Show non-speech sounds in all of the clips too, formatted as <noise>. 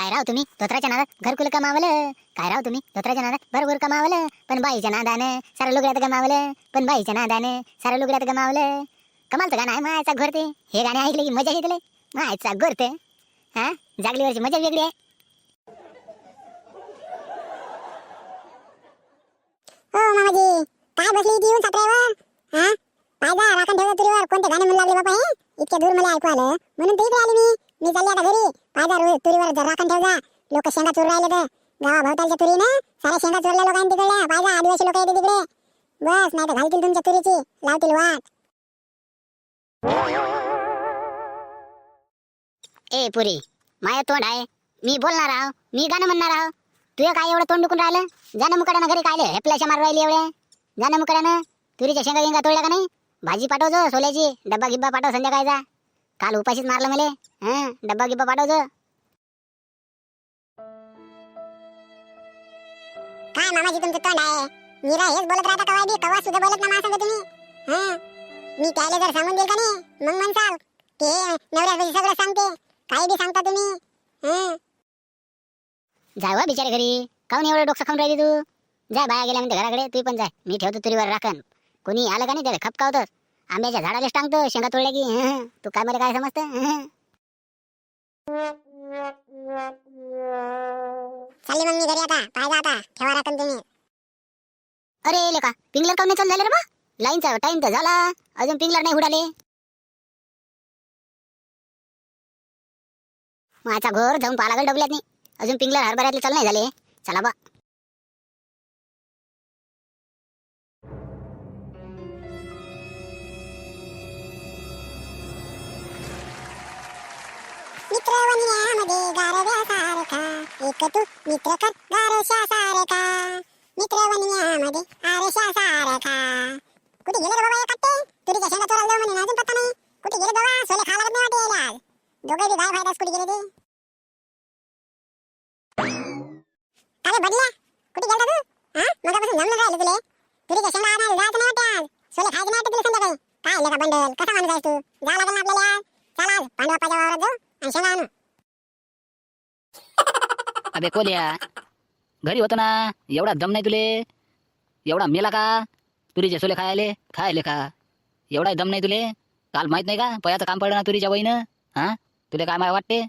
काय राव तुम्ही? धोत्राच्या नादात घरकुल कमावलं. काय राव तुम्ही? धोत्राच्या नादात भरभर कमावलं. पण बाईच्या नादानं सारं लुगड्यात गमावलं. पण बाईच्या नादानं सारं लुगड्यात गमावलं. कमालचं गाणं आहे मायचा घोरते हे गाणे ऐकले की मजा येतले मायचा घोरते हा? जागलीवरची मजा वेगळी आहे. हो मामाजी. काय बसली ती येऊन सापड्यावर हा? पायदा राखण ठेवलं तुरीवर. कोणते गाणे म्हणू लागले बाबा हे? इतक्या दूर मला ऐकू आलं. म्हणून तर इकडे आली मी. मी चालली आता घरी. पायदा रोज तुरीवर जर राखण ठेव जा लोक शेंगा चोर राहिले तर. गावा भोवतालच्या तुरीनं साऱ्या शेंगा चोरल्या लोकांनी तिकडल्या. पायदा आदिवासी लोक येते तिकडे. बस नाही तर घालतील तुमच्या तुरीची. लावतील वाट. ए पुरी माया तोंड आहे. मी बोलणार आहो मी गाणं म्हणणार आहो. तुझं काय एवढं तोंड दुखून राहिलं? जाणं मुकड्यानं घरी कायले हेपल्याच्या मारू राहिली एवढे. जाणं मुकड्यानं तुरीच्या शेंगा गिंगा तोडल्या का नाही? भाजी पाठवतो सोल्याची. डब्बा गिब्बा पाठव संध्याकाळचा. काल उपाशीच मारलं मले. हं डब्बा गिब्बा पाठवजो काय मामाजी तुमचं तोंड आहे? मीरा हेच बोलत राहता कवा बी कवा सुद्धा बोलत ना सांगा तुम्ही. हा? मी त्याला जर सांगून देईल का नाही मग म्हणसाल ते नवऱ्यापाशी सगळं सांगते. काही बी सांगता तुम्ही. हं? जाय वा बिचारे घरी. काऊन एवढं डोकं खाऊन राहिली तू? जाय बाया गेल्या म्हणते घराकडे तू पण जाय. मी ठेवतो तुरीवर राखण. कोणी आलं का नाही त्याला? खपकावतोस आंब्याच्या झाडालाच टांगतो शेंगा तोडल्या की हं, तू काय मला काय समजतं हं. चालली मग मी घरी आता पाहिजे आता ठेवा राखून तुम्ही. अरे लेका पिंगलर काऊन नाही चालू झाले रे बा? लाईनचा टाइम तर झाला अजून पिंगलर नाही उडाले. माझा घोर जाऊन पाहा लागेल डबल्यात नाही अजून पिंगलर हरभऱ्यातले चालू नाही झाले. चला बा. मित्र वनियामध्ये गारव्यासारखा एक तू मित्र कर गारशासारखा मित्र वनियामध्ये आरशासारखा कुठे गेले रे बाबा हे कट्टे तुरीच्या शेंगा चोरायला जाऊ म्हणे अजून पत्ता नाही कुठे गेले बाबा सोले खा लागत नाही वाटे आज दोघे बी गाय फायदाच कुठे गेले ते अरे बदल्या कुठे गेला तू हा मगापासून जमलं राहिलं तुले तुरीच्या शेंगा आणायला जायचं नाही वाटे आज सोले खायचं नाही वाटते तुला संध्याकाळी काय आले का बंडल कसा माणूस आहेस तू जा लागेल ना आपल्याला चला आज पांडवापाच्या वावरात जाऊ शेंगा आणू अबे कोल्या घरी होतो ना. एवढा दम नाही तुले. एवढा मेला का? तुरीचे सोले खायले. खायले का? एवढा दम नाही तुले. काल माहीत नाही का? पयाचं काम पडलं ना तुरीच्या वहीनं? हा? तुले काय माय वाटते?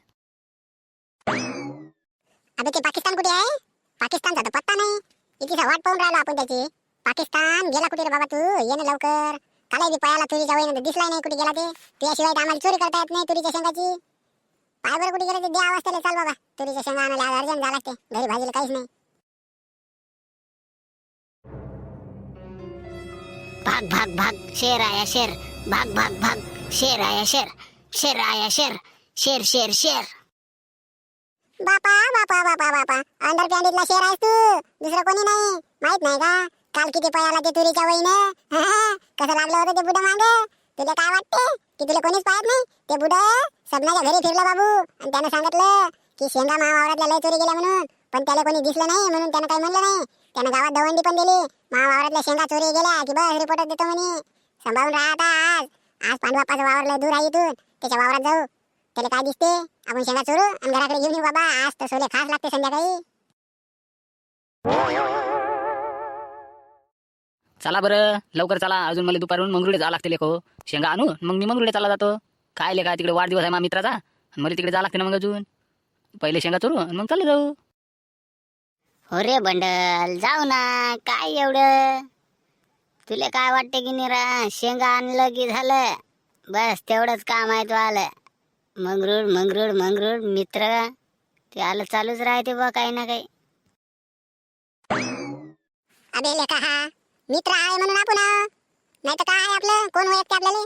अबे ते पाकिस्तान कुठे आहे? पाकिस्तानचा तर पत्ता नाही. इतिसा वाट पाहून राहिलो आपण त्याची. पाकिस्तान गेला कुठे रे बाबा तू? ये ना लवकर. काल बी पयाला तुरीच्या वहीनं दिसलाय नाही कुठे गेला ते. तुझ्याशिवाय आम्हाला चोरी करता येत नाही तुरीच्या शेंगाची. पाय बरं कुठे गेला ते द्या आवाज त्याला चाल बाबा तुरीच्या शेंगा आणायला आज अर्जंट झाला लागते. घरी भाजीला काहीच नाही. भाग भाग भाग. शेर आया शेर. भाग भाग भाग. शेर आया शेर. शेर आया शेर. शेर शेर शेर. बापा बापा बापा बापा. अंडर पॅन्टीतला शेर आहेस तू. दुसरं कोणी नाही. माहीत नाही का? काल किती पयाला ते तुरीच्या वहीनं? <laughs> कसं लागलं होतं ते बुडं मांग? तुला काय वाटते? की तुला कोणीच पाहत नाही? ते बुड सबनाच्या घरी फिरलं बाबू. आणि त्यानं सांगितलं की शेंगा महावावरातल्या लय चोरी गेल्या म्हणून. पण त्याला कोणी दिसलं नाही म्हणून त्यानं काही म्हणलं नाही. त्यानं गावात दवंडी पण दिली. महावावरातल्या शेंगा चोरी गेल्या की बस रिपोर्ट देतो म्हणे. सांभाळून राहा आता आज. आज पांडवापाचं वावर लय दूर आहे इथून. त्याच्या वावरात जाऊ. त्याला काय दिसते? आपण शेंगा चोरू आणि घराकडे घेऊन येऊ बाबा. आज तर सोले खास लागते संध्याकाळी. चला बरं लवकर चला. अजून मला दुपारून मंगरुडे जावं लागते लेखो शेंगा आणू मग मी मंगरुडे चालला जातो. काय लेखा तिकडे वाढदिवस आहे मा मित्राचा. आणि मला तिकडे जावं लागते ना मग अजून. पहिले शेंगा चोरू आणि मग चालले जाऊ. हो रे बंडल जाऊ ना. काय एवढं? तुला काय वाटते की निरा शेंगा आणलं की झालं? बस तेवढंच काम आहे तो आलं मंगरूळ मंगरूळ मंगरूळ मित्र. ते आलं चालूच राहते बा काही ना काही. अबे लेका हा. मित्र आहे म्हणून आपण नाही तर काय आहे आपलं? कोण ओळखते आपल्याला?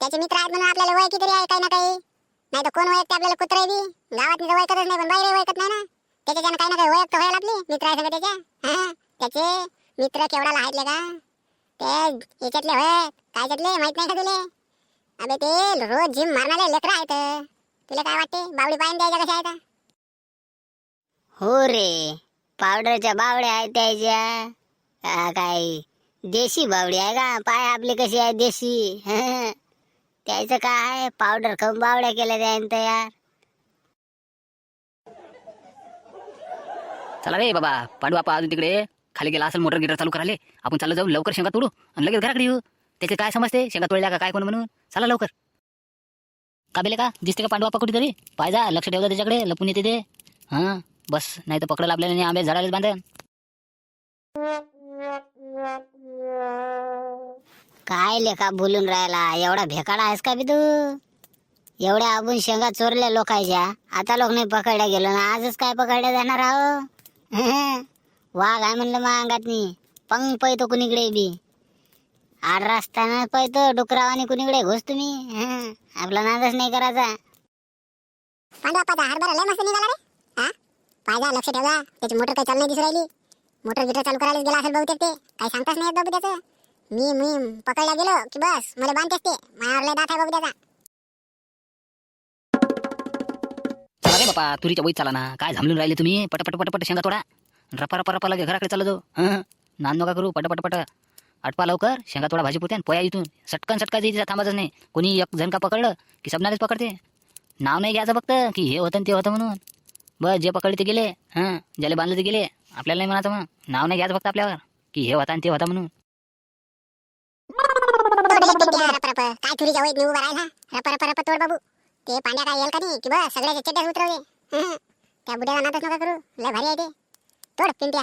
त्याचे मित्र आहेत म्हणून आपल्याला ओळखी तरी आहे काही ना काही. नाही तर कोण ओळखते आपल्याला कुत्रे बी? गावात तिथं ओळखतच नाही पण बाहेर ओळखत नाही ना. त्याच्याच्यानं काही ना काही ओळख व्हायला आपली मित्र आहे सगळं त्याच्या. हा त्याचे मित्र केवढा आहेत का? ते याच्यातले होय काय त्यातले माहीत नाही का तुले? अबे ते रोज जिम मारणारे लेकरं आहेत. तुला काय वाटते? बावडी पायन द्यायच्या कशा आहेत? हो रे पावडरच्या बावड्या आहेत त्याच्या. का काय? देशी बावडी आहे का? पाय आपली कशी आहे देशी? हं. त्याचं काय पावडर खाऊन बावड्या केल्या त्यान तयार चला रे बाबा पांडू बापा अजून तिकडे. खाली गेला असेल मोटर गिटर चालू करायला. आपण चालू जाऊ लवकर शेंगा तोडू आणि लगेच घराकडे येऊ. त्याचे काय समजते? शेंगा तोडल्या का काय कोण म्हणून? चला लवकर. का बेले का? दिसते का पांडू बापा कुठेतरी? पाहिजा लक्ष ठेवता त्याच्याकडे. लपून येते ते. हां बस. नाही तर पकडलं आपल्याला आणि आंबे झाडालाच बांधेल काय लेखा बोलून राहिला? एवढा भेकाडा आहेस का बी तू? एवढ्या आपण शेंगा चोरल्या लोकांच्या. आता लोक नाही पकडल्या गेलो ना आजच काय पकडल्या जाणार आहो? <laughs> वाघ आहे म्हणलं मग अंगात नाही पंग पळतो कुणीकडे बी. आड रस्त्यानं पळतो डुकरावानी कुणीकडे? घुस तुम्ही. <laughs> आपला नादच नाही करायचा. पांडवापाचा हरभरा लय मस्त निघाला रे. हा? पाहिजा लक्ष ठेवा त्याची मोटर काही चालू दिसू राहिली. मोटर गिटर चालू करायला गेला असेल बहुतेक ते. काही सांगताच नाही बाबू त्याचं. मी मी पकडला गेलो की बस मला बांधतेच ते माझ्यावर लय दात आहे बाबू त्याचा. चला रे बापा तुरीच्या वईत चला ना. काय झामलून राहिले तुम्ही? पटपट पटपट शेंगा थोडा रपा रपा रपा लगे घराकडे चाललो हं नान नका करू. पटपट पट आटपा लवकर शेंगा थोडा भाजी पोत्यान पोया इथून. सटकन सटका जायचं थांबायचं नाही. कोणी एक जण का पकडलं की सबनारेच पकडते. नाव नाही घ्यायचं फक्त की हे होतं ते होतं म्हणून. बस जे पकडले ते गेले. हां ज्याला बांधले ते गेले. आपल्याला नाही म्हणायचं मग. नाव नाही घ्यायचं फक्त आपल्यावर. की हे होता आणि ते होता म्हणून. काय तुरीच्या वैत उभा राहिला. रप रप रप तोड बाबू ते पांड्या काय येईल का नाही? की बस सगळ्याच्या चड्ड्याच उतरवले. त्या नादच नका करू. लय भारी आहे ते. तोड पिंट्या.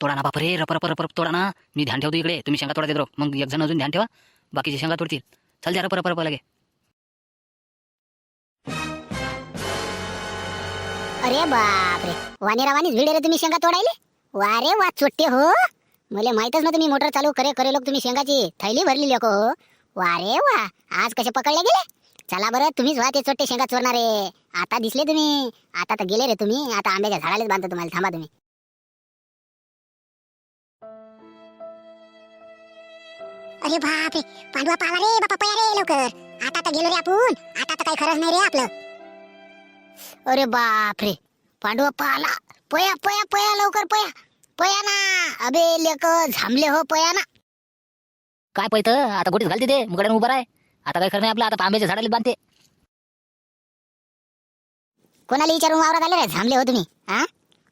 तोडा ना बापरे रप रप रप रप तोडा ना. मी ध्यान ठेवतो इकडे. तुम्ही शेंगा तोडा देतो मग एक जण अजून ध्यान ठेवा. बाकीचे शेंगा तोडतील. चल द्या रप रप रप लगे. अरे बापरे. वाणी रावानीच भिडे रे तुम्ही शेंगा तोडायले? वा रे वा चोट्टे हो. मला माहितच नव्हतं मी मोटर चालू करे करे लोक तुम्ही शेंगाची थैली भरली लोक हो. वा रे वा आज कसे पकडले गेले? चला बरं तुम्हीच व्हा ते चोट्टे शेंगा चोरणारे. आता दिसले तुम्ही. आता तर गेले रे तुम्ही. आता आंब्याच्या झाडालाच बांधतो तुम्हाला. थांबा तुम्ही. अरे बापरे. पांडवा पाला रे बापा पया रे लवकर. आता तर गेलो रे आपण. आता तर काही खरंच नाही रे आपलं. अरे बापरे. पांडवा पाला पया पया पया लवकर पया. पया ना. अबे लेक झांबले हो पया ना. काय पैतं आता गोटीत घालते ते मुकड्यानं उभं आहे आता काय खरं आपलं. आता आंब्याच्या झाडाला बांधते. कोणाला विचारून वावरात आले रे? झांबले हो तुम्ही. हा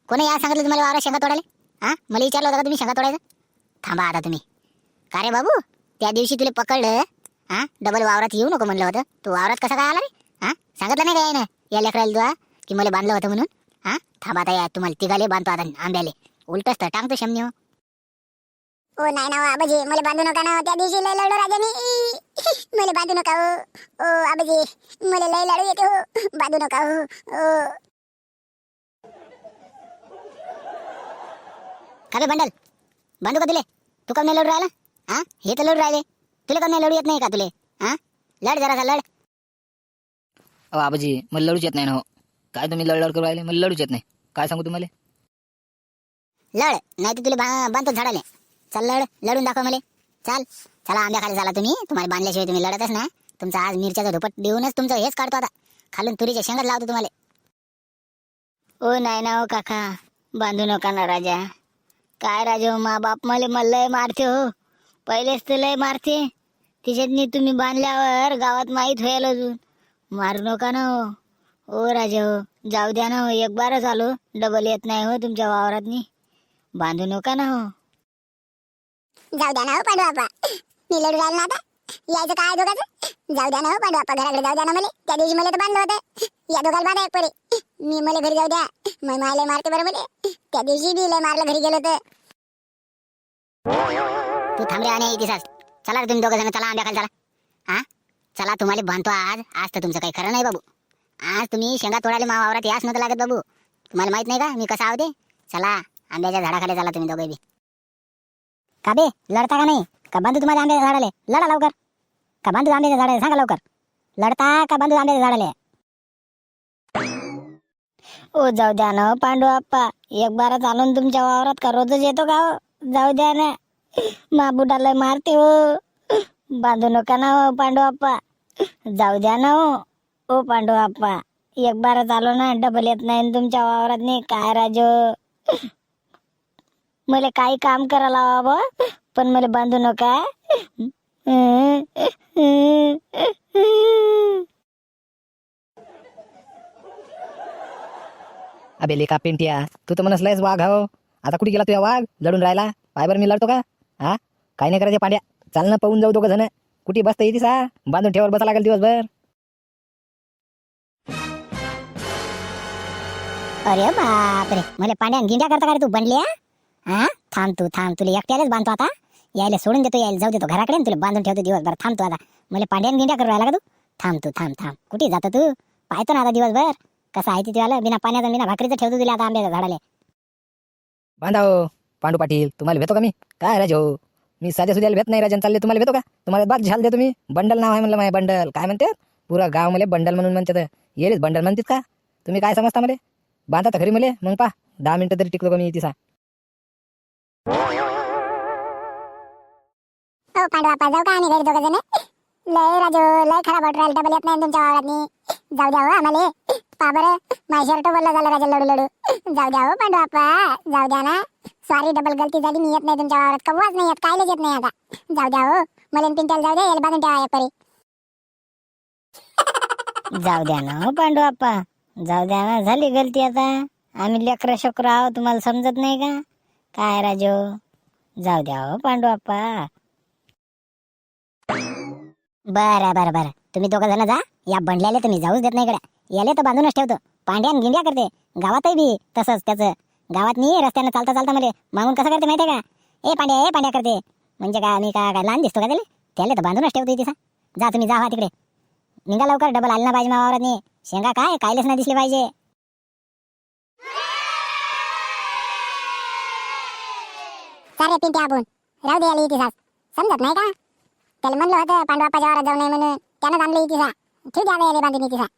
कोणी या सांगितलं तुम्हाला वावरात शेंगा तोडाले हा मला विचारलं होतं का तुम्ही शेंगा तोडायचं थांबा आता तुम्ही. का रे बाबू? त्या दिवशी तुला पकडलं हा डबल वावरात येऊ नको म्हणलं होतं. तू वावरात कसा काय आला रे? हा सांगितलं नाही काय ना या लेकराला तुला की मला बांधलं होतं म्हणून? हा? थांबा या तुम्हाला तिघाले बांधतो आता आंब्याले. उलटच तर टांगतो शमनी हो. ओ नाही ना हो, आबाजी मला बांधू नका ना त्या दिवशी लय लढलो राजानी. <laughs> मला बांधू नका हो. ओ आबाजी मला लय लढू येते हो. बांधू नका हो. ओ. का बे बंडल बांधू का तुले? तू कम नाही लढू राहिला? हा? हे तर लढू राहिले. तुला कम नाही लढू येत नाही का तुले? हा? लढ जरा लढ. अहो आबाजी मला लढूच येत नाही ना हो. काय तुम्ही लढ लढ करू राहिले? मला लढूच येत नाही. काय सांगू तुम्हाला? लढ. नाही तर तुला बा- बांधतो झाडाले. चल लढ. लढून दाखव मला. चाल. चला आंब्या खाली झाला तुम्ही. तुम्हाला बांधल्याशिवाय तुम्ही लढतच ना तुमचा आज मिरच्याचा धुपट देऊनच तुमचं हेच काढतो आता. खालून तुरीच्या शेंगात लावतो तुम्हाला. ओ नाही ना हो काका. बांधू नका ना राजा. काय राजा हो मा बाप मला मला लय मारते हो. पहिलेच तर लय मारते. तिच्यातनी तुम्ही बांधल्यावर गावात माहीत व्हायला अजून. मारू नका ना हो. ओ राजा हो. जाऊ द्या ना हो एक बारच आलो डबल येत नाही हो तुमच्या वावरातनी. बांधू नका ना हो. जाऊ द्या ना हो पांडू बापा मी लढू राहिलो ना आता. यायचं काय दोघाचं? जाऊ द्या ना हो पांडू बापा घराकडे जाऊ द्या ना मला. त्या दिवशी मला तर बांधलं होतं. या दोघाला बांधा एक परी मी मला घरी जाऊ द्या. मग मला लय मारते बरं मला. त्या दिवशी बी लय मारलं घरी गेलो तर. तू थांबले आणि दिसास चला रे तुम्ही दोघं जण चला आंब्या खाली चला. हा? चला तुम्हाला बांधतो आज. आज तर तुमचं काही खरं नाही बाबू. आज तुम्ही शेंगा तोडाले मा वावरात याच नव्हतं लागत बाबू. तुम्हाला माहीत नाही का मी कसा आवते? चला आंब्याच्या झाडाखाली चला तुम्ही दोघे बी. का बे लढता का नाही? का बांधू तुम्हाला आंब्याच्या झाडाले? लढा लवकर. का बांधू आंब्याच्या झाडाले? सांगा लवकर. लढता का बांधू आंब्याच्या झाडाले? ओ जाऊ द्या ना हो, पांडू आप्पा. एक बारात आणून तुमच्या वावरात का रोजच येतो का हो? जाऊ द्या ना. मा बुडाला मारते हो. बांधू नका ना हो पांडू आप्पा. जाऊ द्या ना हो. ओ पांडू आप्पा एक बार चालू ना डबल येत नाही तुमच्या वावरात नाही काय राजो? मला काही काम करायला हवं पण मला बांधू नका. अबे लेका पिंटिया तू तर म्हणस वाघ हो. आता कुठे गेला तुझ्या वाघ? लढून राहिला? पाय बरं मी लढतो का? हा? काही नाही करायचे पांड्या. चाल ना पाहून जाऊ दोघं जण. कुठे बसता येते सा बांधून ठेवायला बसा लागेल दिवसभर. अरे बापरे. मला पाण्यात गिंड्या करता का रे तू? बनल्या? हा थांब तू थांब. तुला एकट्यालाच बांधतो आता. यायला सोडून देतो यायला जाऊ देतो घराकडे तुला बांधून ठेवतो दिवसभर. थांब तू आता. मला पांड्यान गिंड्या करू राहिला का तू? थांब तू थांब थांब. कुठे जातो तू? पाहतो ना आता दिवसभर. कसं आहे तिथे आलं बिना पाण्याचं बिना भाकरीचं ठेवतो तुला आता आंब्याच्या झाडाले. बांधाव हो पांडू पाटील. तुम्हाला भेटतो का मी? काय राज? हो मी साध्या सुद्याला भेट नाही राजन. चालले तुम्हाला भेटतो का? तुम्हाला बाद झाल दे तुम्ही बंडल नाव आहे म्हणलं माझ्या बंडल. काय म्हणते पुरा गाव मला बंडल म्हणून म्हणतात. येलेच बंडल म्हणतात का? तुम्ही काय समजता मला? बांधा तर खरी मले. मग पा. दहा मिनिटं तरी टिकलो का मी तिसा हो पांडू बापा जाऊ का आम्ही घरी दोघं जण? लय राजू लय खराब वाटू राहिलं डबल येत नाही तुमच्या वावरातनी. जाऊ द्या हो आम्हाला. पा बरं माझ्या शर्ट बोलला झालं राजा लडू लडू. जाऊ द्या हो पांडू बापा जाऊ द्या ना. सॉरी डबल गलती झाली मी येत नाही तुमच्या वावरात. कव्वाच नाही येत कायलेच येत नाही आता. जाऊ द्या हो. मला न पिंट्याला जाऊ द्या याला बांधून ठेवा एक परी जाऊ द्या ना हो जाऊ द्या ना झाली गलती आता. आम्ही लेकरं शोकर आहो तुम्हाला समजत नाही का? काय राजो? जाऊ द्या हो पांडू आप्पा. बरं बरं बरं. तुम्ही दोघं जण जा. या बंडल्याला तुम्ही जाऊच देत नाही इकडे. याले तर बांधूनच ठेवतो. पांड्यान गिंड्या करते. गावातही बी तसंच त्याचं. गावात नाही रस्त्यानं चालता चालता मध्ये मागून कसं करते माहितीये का? ए पांड्या ए पांड्या करते. म्हणजे काय मी काय काय लहान दिसतो का त्याला? त्याला तर बांधूनच ठेवतो तिथं जा तुम्ही जा हा तिकडे. निघा लवकर डबल आलं ना पाहिजे मावावरात नाही शेंगा काय? कायलेच नाही दिसले पाहिजे. सारे पिंटे आपण. राहू दे याला इतिहास. समजत नाही का? त्याला म्हणलं होतं पांडू बापाच्या वावरात जाऊ नये म्हणून. त्यानं आणलं इतिहास. ठीक आहे याला बांधून इतिहास.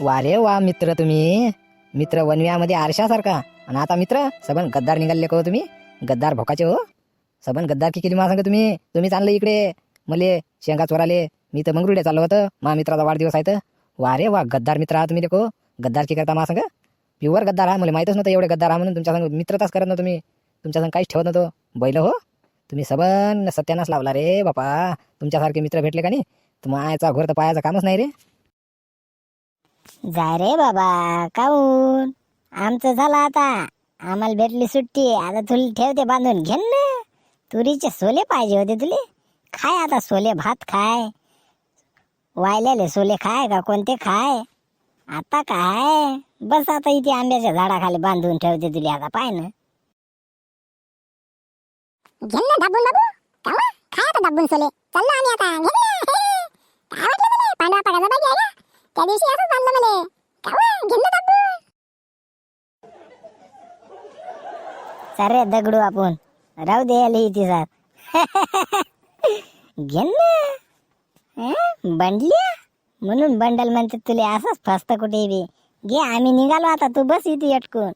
वा रे वा मित्र तुम्ही. मित्र वनव्यामध्ये आरशासारखा. आणि आता मित्र सबन गद्दार निघाले का हो तुम्ही. गद्दार भोकाचे हो. सबन गद्दार की केली मला सांगा तुम्ही. तुम्हीच आणलं इकडे. मले शेंगा चोराले. मी तर मंगरुडे चाललो होतं. मा मित्राचा वाढदिवस आहे तर. वा रे वा गद्दार मित्र आहात तुम्ही देखो. गद्दार की करता मा सांग? प्युअर गद्दार हा मला माहीतच नव्हतं एवढे गद्दार हा म्हणून तुमच्या संग मित्रताच करत नव्हतं तुम्ही तुमच्या संग काहीच ठेवत नव्हतं. बैल हो तुम्ही सबन सत्यानाच लावला रे बापा. तुमच्यासारखे मित्र भेटले का नाही? तुम्हाचा घोर तर पायाचं कामच नाही रे. जा रे बाबा काऊन? आमचं झालं आता. आम्हाला भेटली सुट्टी. आता तुला ठेवते बांधून. घेन ना. तुरीचे सोले पाहिजे होते तुले. खाय आता सोले भात खाय. वायलेले सोले खाय का कोणते खाय? आता काय? बस आता इथे आंब्याच्या झाडाखाली बांधून ठेवते तुले आता पाय ना. घेन ना दाबून दाबू कावा? खाय आता दाबून सोले. चाललो आम्ही आता घेन ना. काय वाटलं तुला? पांडू बापा कसं पाहिजे आहे का त्या दिवशी असंच बांधलं मला कावा? घेन ना दाबून. सरे दगडू आपण. राहू दे याला इथे सार घे ना बंडल्या? म्हणून बंडल म्हणते तुले असंच फसत कुठे बी. घे आम्ही निघालो आता. तू बस इथे अटकून.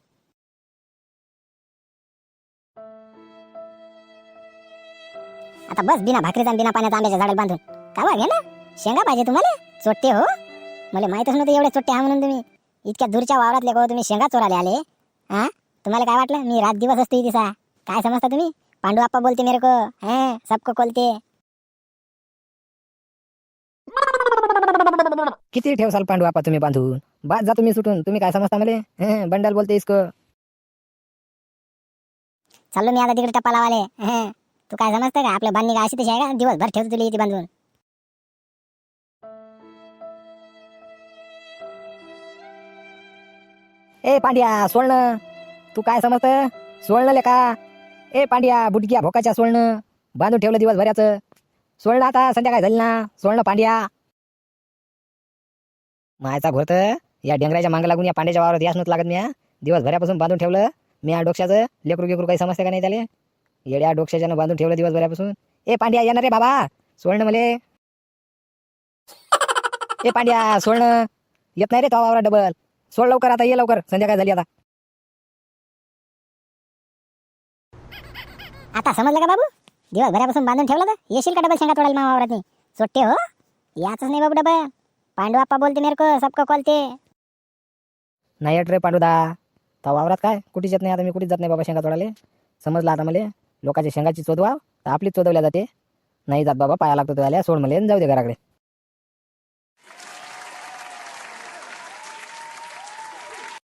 आता बस बिना भाकरीचा बिना पाण्याचा आंब्याच्या झाडाला बांधून. कावा घे ना. शेंगा पाहिजे तुम्हाला? चोट्टे हो. मला माहितच नव्हतं एवढे चोट्टे हा म्हणून तुम्ही. इतक्या दूरच्या वावरातले गो तुम्ही शेंगा चोराले आले. हा? तुम्हाला काय वाटलं? मी रात दिवस असते इथे काय समजता तुम्ही? पांडू आप्पा बोलते मेरे को. हैं? सबको कोलते किती ठेवसाल पांडू आपा तुम्ही बांधून? बाद जा तुम्ही सुटून. तुम्ही काय समजता मले? बंडल बोलते इसको. चाललो मी आता तिकडे टप्पा लावाले हैं तू काय समजतं का? आपल्या बांधणी का अशी तशी आहे का? दिवसभर ठेवतो तुला इथे बांधून. ए पांड्या सोडणं तू काय समजतं? सोडणं लेका. ए पांड्या बुटक्या भोकाच्या सोडणं बांधून ठेवलं दिवसभराचं. सोडणं आता संध्याकाळ झाली ना? सोडणं पांड्या. मायचा घोरत या डेंगराच्या मांग लागून या पांड्याच्या वावरात याच नव्हतं लागत मी दिवसभरापासून बांधून ठेवलं. मी या डोक्याचं लेकरू गेकरू काही समस्या का नाही त्याले? येड्या डोक्याच्यानं बांधून ठेवलं दिवसभरापासून. ए पांड्या येणार रे बाबा. सोडणं मले. ए पांड्या सोडणं. येत नाही रे तो वावरा डबल. सोड लवकर आता ये लवकर. संध्याकाळ झाली आता. आता समजलं का बाबू? दिवसभरापासून बांधून ठेवलं तर येशील का डबल शेंगा तोडायला मामा सोडते सोट्टे हो. याच नाही बाबू डबल. पांडू आप्पा बोलते मेरे को सबको कोलते नाही अट रे पांडुदा. तर वावरात काय? कुठे जात नाही आता मी कुठेच जात नाही बाबा शेंगा तोडाले समजलं आता मला? लोकांच्या शेंगाची चोदवा तर आपलीच चोदवल्या जाते. नाही जात बाबा पाया लागतो तुला सोड मला जाऊ दे घराकडे.